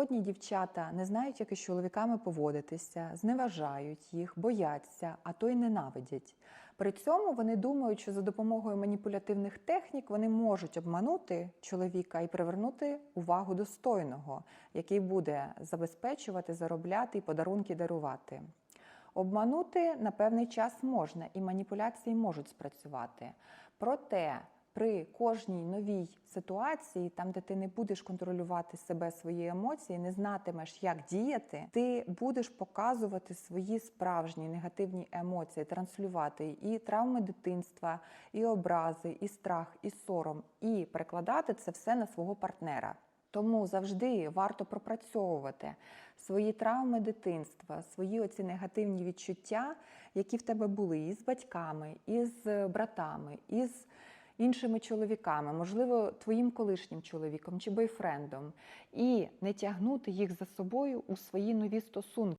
Сьогодні дівчата не знають, як із чоловіками поводитися, зневажають їх, бояться, а то й ненавидять. При цьому вони думають, що за допомогою маніпулятивних технік вони можуть обманути чоловіка і привернути увагу достойного, який буде забезпечувати, заробляти і подарунки дарувати. Обманути на певний час можна, і маніпуляції можуть спрацювати. Проте при кожній новій ситуації, там, де ти не будеш контролювати себе, свої емоції, не знатимеш, як діяти, ти будеш показувати свої справжні негативні емоції, транслювати і травми дитинства, і образи, і страх, і сором, і перекладати це все на свого партнера. Тому завжди варто пропрацьовувати свої травми дитинства, свої оці негативні відчуття, які в тебе були із батьками, із братами, із іншими чоловіками, можливо, твоїм колишнім чоловіком чи бойфрендом, і не тягнути їх за собою у свої нові стосунки.